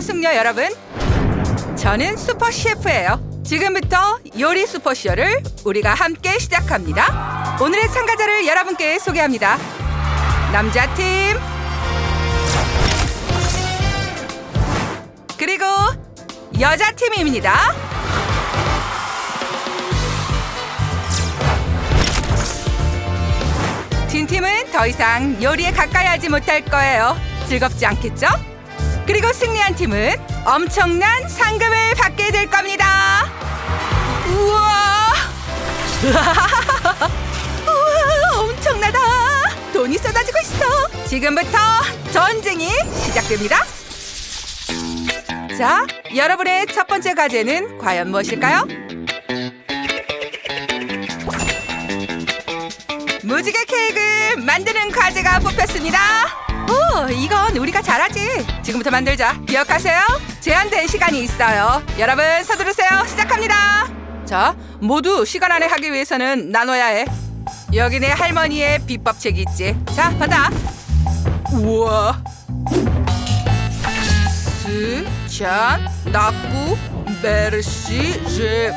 숙녀 여러분. 저는 슈퍼 셰프예요. 지금부터 요리 슈퍼 쇼를 우리가 함께 시작합니다. 오늘의 참가자를 여러분께 소개합니다. 남자 팀 그리고 여자 팀입니다. 진 팀은 더 이상 요리에 가까이 하지 못할 거예요. 즐겁지 않겠죠? 그리고 승리한 팀은 엄청난 상금을 받게 될 겁니다. 우와! 우와, 엄청나다. 돈이 쏟아지고 있어. 지금부터 전쟁이 시작됩니다. 자, 여러분의 첫 번째 과제는 과연 무엇일까요? 무지개 케이크 만드는 과제가 뽑혔습니다. 오, 이건 우리가 잘하지. 지금부터 만들자. 기억하세요. 제한된 시간이 있어요. 여러분 서두르세요. 시작합니다. 자, 모두 시간 안에 하기 위해서는 나눠야 해. 여기 내 할머니의 비법책이 있지. 자, 받아. 우와. 스, 짠, 낙구, 메르시, 제.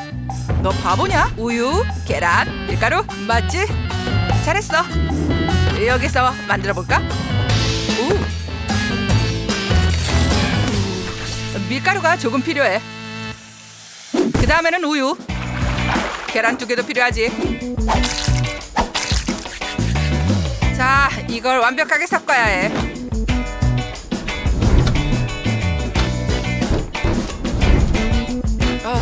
너 바보냐? 우유, 계란, 밀가루, 맞지? 잘했어. 여기서 만들어 볼까? 오. 밀가루가 조금 필요해. 그 다음에는 우유. 계란 두 개도 필요하지. 자, 이걸 완벽하게 섞어야 해. 아.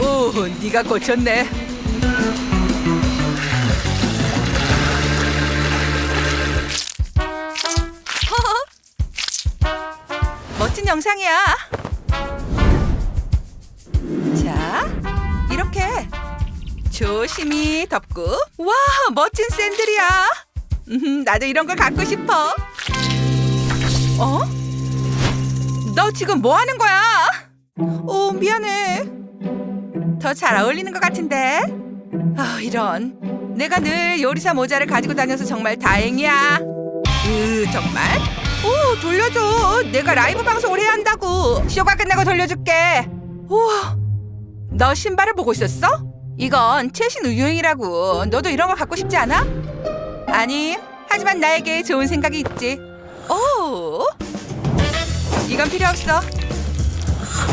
오, 네가 고쳤네. 멋진 영상이야. 자, 이렇게 조심히 덮고 와, 멋진 샌들이야. 음, 나도 이런 걸 갖고 싶어. 어? 너 지금 뭐 하는 거야? 오, 미안해. 더 잘 어울리는 것 같은데. 아, 이런. 내가 늘 요리사 모자를 가지고 다녀서 정말 다행이야. 으, 정말? 오, 돌려줘. 내가 라이브 방송을 해야 한다고. 쇼가 끝나고 돌려줄게. 우와, 너 신발을 보고 있었어? 이건 최신 유행이라고. 너도 이런 거 갖고 싶지 않아? 아니, 하지만 나에게 좋은 생각이 있지. 오, 이건 필요 없어.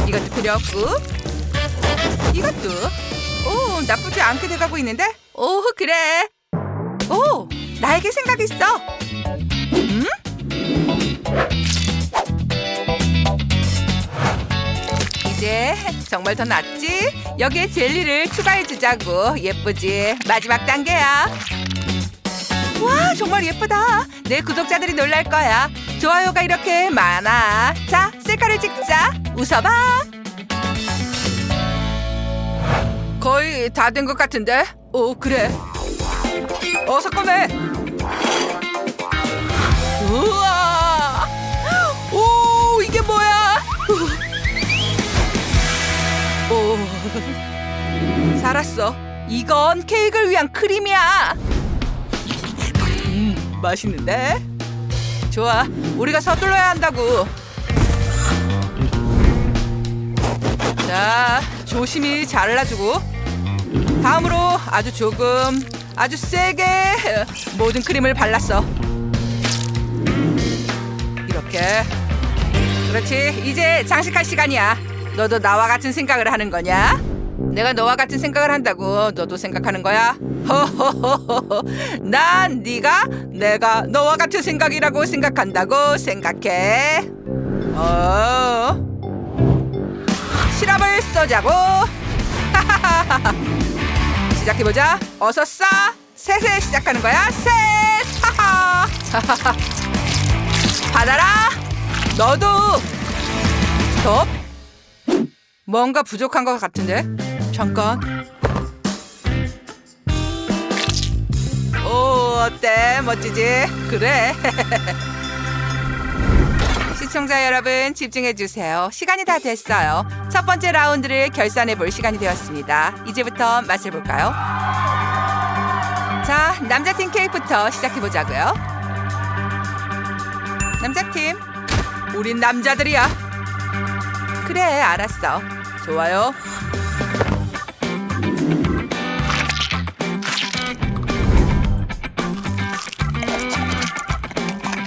이것도 필요 없고, 이것도. 오, 나쁘지 않게 돼가고 있는데? 오, 그래. 오, 나에게 생각이 있어. 음? 이제 정말 더 낫지? 여기에 젤리를 추가해 주자고. 예쁘지? 마지막 단계야. 와, 정말 예쁘다. 내 구독자들이 놀랄 거야. 좋아요가 이렇게 많아. 자, 셀카를 찍자. 웃어봐. 거의 다 된 것 같은데? 오, 그래. 어서 꺼내. 우와! 살았어. 이건 케이크를 위한 크림이야. 음, 맛있는데? 좋아, 우리가 서둘러야 한다고. 자, 조심히 잘라주고. 다음으로 아주 조금, 아주 세게 모든 크림을 발랐어. 이렇게. 그렇지. 이제 장식할 시간이야. 너도 나와 같은 생각을 하는 거냐? 내가 너와 같은 생각을 한다고 너도 생각하는 거야? 난 네가 내가 너와 같은 생각이라고 생각한다고 생각해. 어. 시럽을 쏘자고. 시작해 보자. 어서 쏴. 셋에 시작하는 거야. 셋. 하하. 받아라. 너도 스톱. 뭔가 부족한 것 같은데. 잠깐. 오 어때 멋지지? 그래. 시청자 여러분 집중해 주세요. 시간이 다 됐어요. 첫 번째 라운드를 결산해 볼 시간이 되었습니다. 이제부터 맛을 볼까요? 자, 남자팀 케이크부터 시작해 보자고요. 남자팀 우린 남자들이야. 그래, 알았어. 좋아요.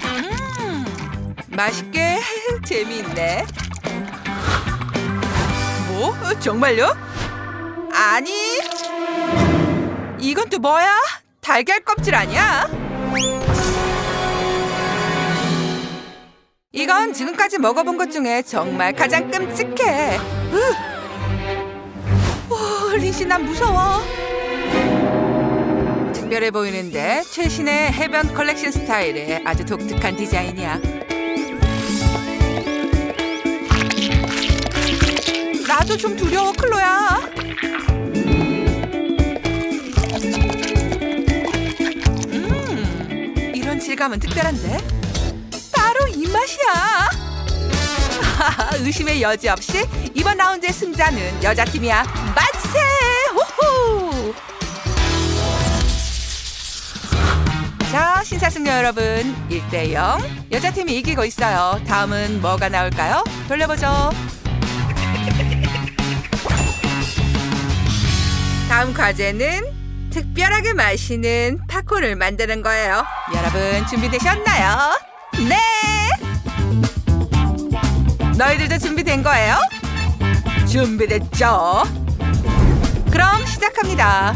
음, 맛있게 재미있네. 뭐? 어, 정말요? 아니. 이건 또 뭐야? 달걀 껍질 아니야? 이건 지금까지 먹어본 것 중에 정말 가장 끔찍해. 으. 오, 리시 난 무서워. 특별해 보이는데 최신의 해변 컬렉션 스타일의 아주 독특한 디자인이야. 나도 좀 두려워, 클로야. 음, 이런 질감은 특별한데? 맛이야. 의심의 여지 없이 이번 라운드의 승자는 여자팀이야. 만세! 호호! 자, 신사승려 여러분, 1대 0. 여자팀이 이기고 있어요. 다음은 뭐가 나올까요? 돌려보죠. 다음 과제는 특별하게 마시는 팝콘을 만드는 거예요. 여러분 준비되셨나요? 네! 너희들도 준비된 거예요? 준비됐죠? 그럼 시작합니다.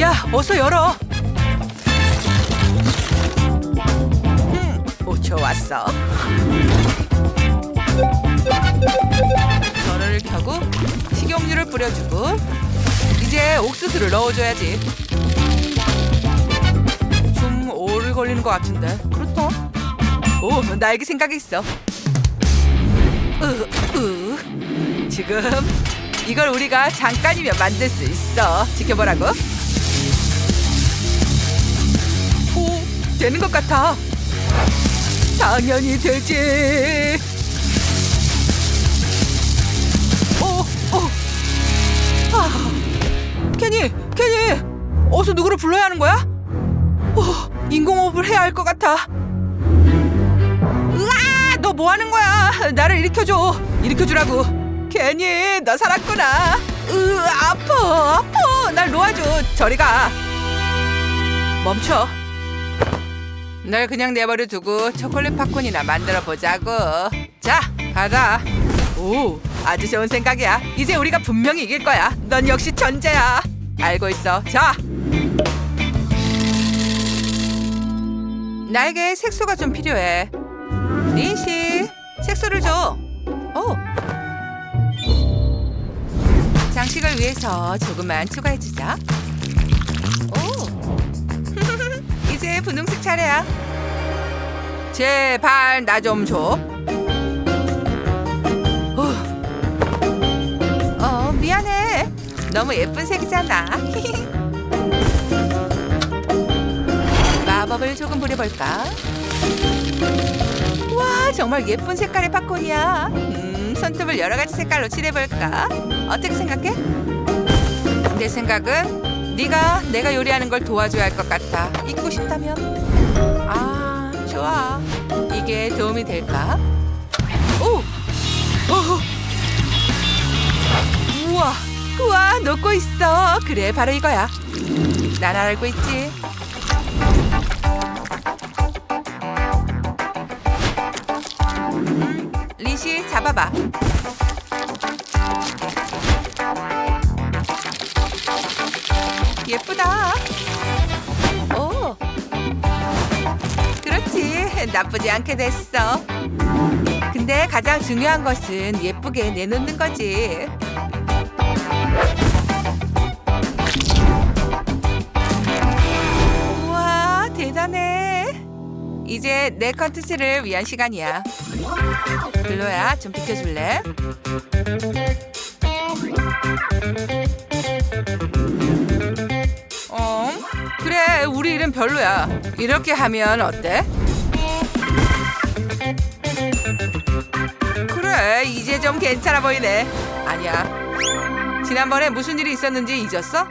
야, 어서 열어. 음, 오, 좋았어. 전원을 켜고 식용유를 뿌려주고 이제 옥수수를 넣어줘야지. 좀 오래 걸리는 것 같은데. 그렇다. 오, 나에게 생각이 있어. 으, 으. 지금 이걸 우리가 잠깐이면 만들 수 있어. 지켜보라고. 오, 되는 것 같아. 당연히 되지. 오, 오. 아, 케니, 케니. 어서 누구를 불러야 하는 거야? 오, 인공호흡을 해야 할 것 같아. 너 뭐 하는 거야? 나를 일으켜줘. 일으켜주라고. 괜히 너 살았구나. 으, 아파, 아파. 날 놓아줘. 저리 가. 멈춰. 널 그냥 내버려 두고 초콜릿 팝콘이나 만들어 보자고. 자, 가자. 오, 아주 좋은 생각이야. 이제 우리가 분명히 이길 거야. 넌 역시 천재야. 알고 있어. 자. 나에게 색소가 좀 필요해. 린씨, 색소를 줘. 오. 장식을 위해서 조금만 추가해주자. 오. 이제 분홍색 차례야. 제발 나 좀 줘. 어. 어, 미안해. 너무 예쁜 색이잖아. 마법을 조금 부려볼까? 와, 정말 예쁜 색깔의 팝콘이야. 음, 손톱을 여러 가지 색깔로 칠해볼까? 어떻게 생각해? 내 생각은 네가 내가 요리하는 걸 도와줘야 할 것 같아. 이기고 싶다면? 아, 좋아. 이게 도움이 될까? 오! 오! 우와, 우와, 녹고 있어. 그래, 바로 이거야. 난 알고 있지. 리시 잡아봐. 예쁘다. 오. 그렇지. 나쁘지 않게 됐어. 근데 가장 중요한 것은 예쁘게 내놓는 거지. 이제 내 컨텐츠를 위한 시간이야. 글로야, 좀 비켜줄래? 어? 그래, 우리 일은 별로야. 이렇게 하면 어때? 그래, 이제 좀 괜찮아 보이네. 아니야. 지난번에 무슨 일이 있었는지 잊었어?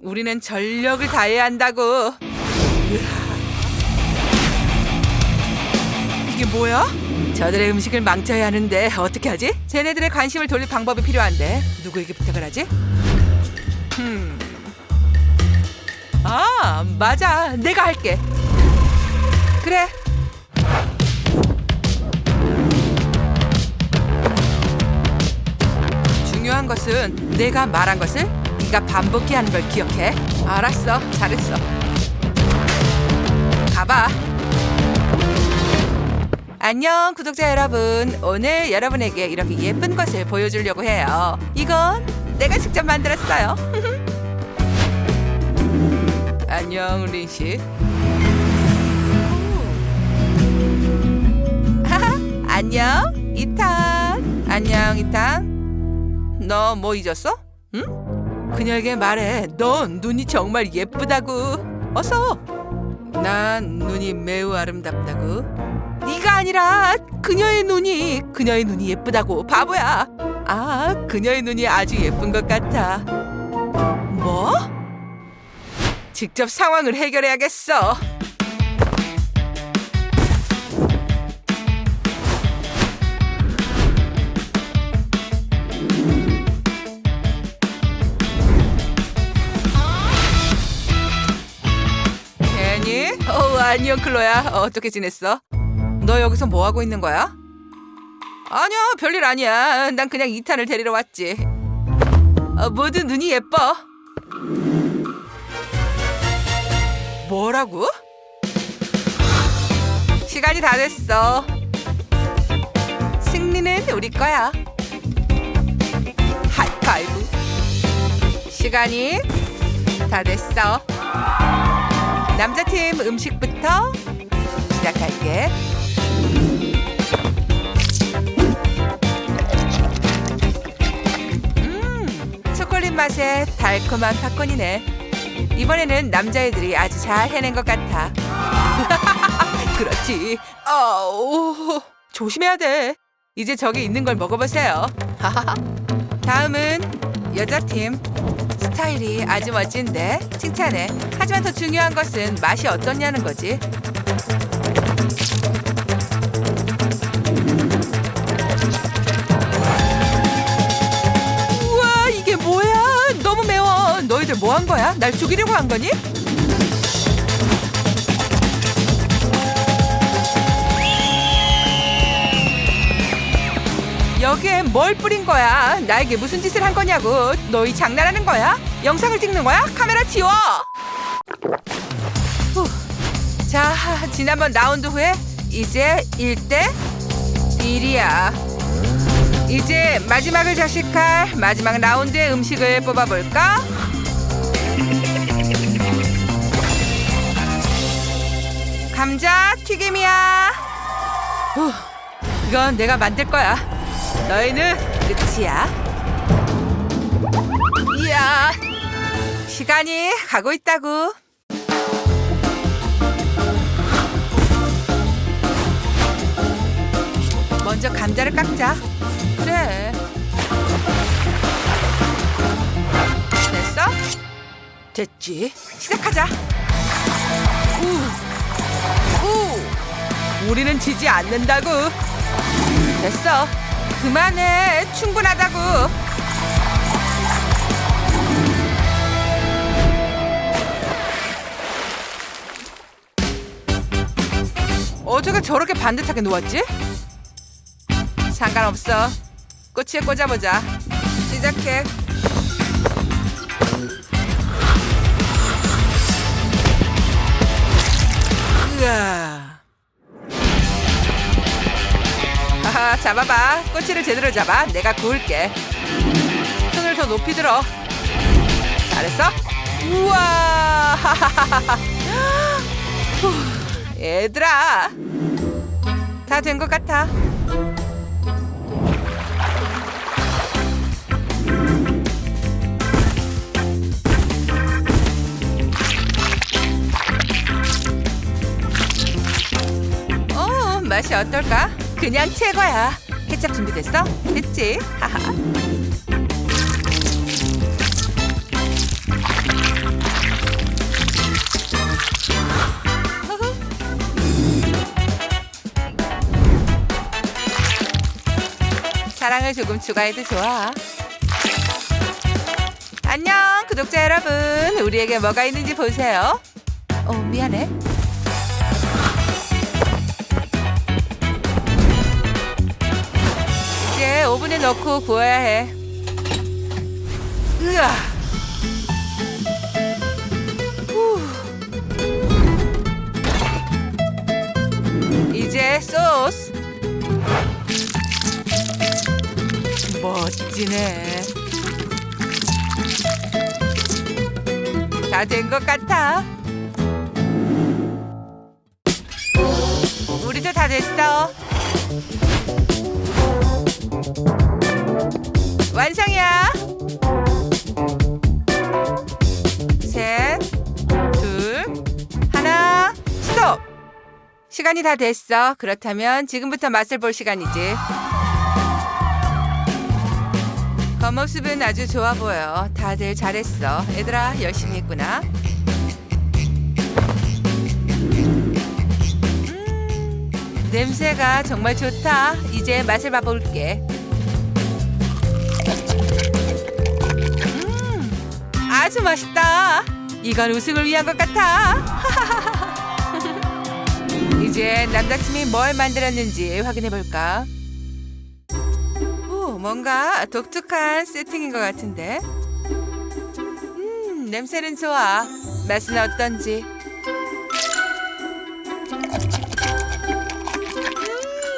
우리는 전력을 다해야 한다고. 이게 뭐야? 저들의 음식을 망쳐야 하는데 어떻게 하지? 쟤네들의 관심을 돌릴 방법이 필요한데 누구에게 부탁을 하지? 음. 아, 맞아. 내가 할게. 그래. 중요한 것은 내가 말한 것을 네가 반복해 하는 걸 기억해. 알았어. 잘했어. 가봐. 안녕 구독자 여러분. 오늘 여러분에게 이렇게 예쁜 것을 보여주려고 해요. 이건 내가 직접 만들었어요. 안녕 린 씨. 안녕 이탄. 안녕 이탄. 너 뭐 잊었어? 응? 그녀에게 말해. 넌 눈이 정말 예쁘다고. 어서. 난 눈이 매우 아름답다고. 네가 아니라 그녀의 눈이 그녀의 눈이 예쁘다고 바보야. 아, 그녀의 눈이 아주 예쁜 것 같아. 뭐? 직접 상황을 해결해야겠어. 괜히? 어, 안녕 클로야. 어떻게 지냈어? 너 여기서 뭐 하고 있는 거야? 아니야, 별일 아니야. 난 그냥 이탄을 데리러 왔지. 어, 모두 눈이 예뻐. 뭐라고? 시간이 다 됐어. 승리는 우리 거야. 하이파이브. 시간이 다 됐어. 남자팀 음식부터 시작할게. 맛의 달콤한 팝콘이네. 이번에는 남자애들이 아주 잘 해낸 것 같아. 그렇지. 어우, 조심해야 돼. 이제 저기 있는 걸 먹어보세요. 다음은 여자팀. 스타일이 아주 멋진데 칭찬해. 하지만 더 중요한 것은 맛이 어떻냐는 거지. 뭐 한 거야? 날 죽이려고 한 거니? 여기에 뭘 뿌린 거야? 나에게 무슨 짓을 한 거냐고? 너희 장난하는 거야? 영상을 찍는 거야? 카메라 치워! 후. 자, 지난번 라운드 후에 이제 1대 1이야. 이제 마지막을 장식할 마지막 라운드의 음식을 뽑아볼까? 감자 튀김이야. 후, 이건 내가 만들 거야. 너희는 끝이야. 이야, 시간이 가고 있다고. 먼저 감자를 깎자. 그래. 됐어? 됐지. 시작하자. 우, 우. 우리는 지지 않는다고. 됐어. 그만해. 충분하다고. 어제가 저렇게 반듯하게 누웠지? 상관없어. 꼬치에 꽂아보자. 시작해. 으아. 하하, 잡아봐. 꼬치를 제대로 잡아. 내가 구울게. 손을 더 높이 들어. 잘했어? 우와! 후, 얘들아. 다 된 것 같아. 맛이 어떨까? 그냥 최고야. 케첩 준비됐어? 됐지? 사랑을 조금 추가해도 좋아. 안녕, 구독자 여러분. 우리에게 뭐가 있는지 보세요. 어, 미안해. 이제 오븐에 넣고 구워야 해. 으아. 후. 이제 소스. 멋지네. 다 된 것 같아. 시간이 다 됐어. 그렇다면 지금부터 맛을 볼 시간이지. 겉모습은 아주 좋아 보여. 다들 잘했어. 얘들아, 열심히 했구나. 음, 냄새가 정말 좋다. 이제 맛을 봐볼게. 음, 아주 맛있다. 이건 우승을 위한 것 같아. 이제 남자팀이 뭘 만들었는지 확인해 볼까? 오, 뭔가 독특한 세팅인 것 같은데. 음, 냄새는 좋아. 맛은 어떤지.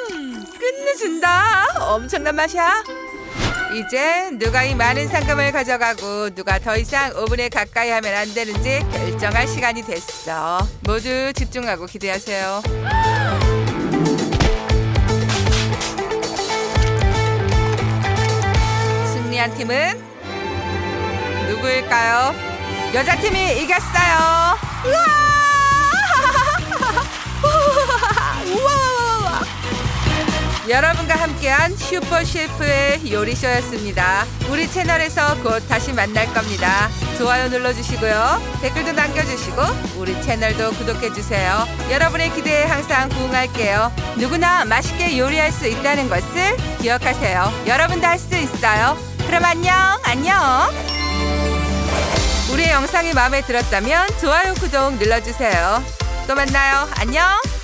음, 끝내준다. 엄청난 맛이야. 이제 누가 이 많은 상금을 가져가고 누가 더 이상 오븐에 가까이 하면 안 되는지 결정할 시간이 됐어. 모두 집중하고 기대하세요. 승리한 팀은 누구일까요? 여자 팀이 이겼어요. 우와! 여러분과 함께한 슈퍼 셰프의 요리쇼였습니다. 우리 채널에서 곧 다시 만날 겁니다. 좋아요 눌러주시고요. 댓글도 남겨주시고 우리 채널도 구독해주세요. 여러분의 기대에 항상 부응할게요. 누구나 맛있게 요리할 수 있다는 것을 기억하세요. 여러분도 할 수 있어요. 그럼 안녕, 안녕. 우리의 영상이 마음에 들었다면 좋아요, 구독 눌러주세요. 또 만나요. 안녕.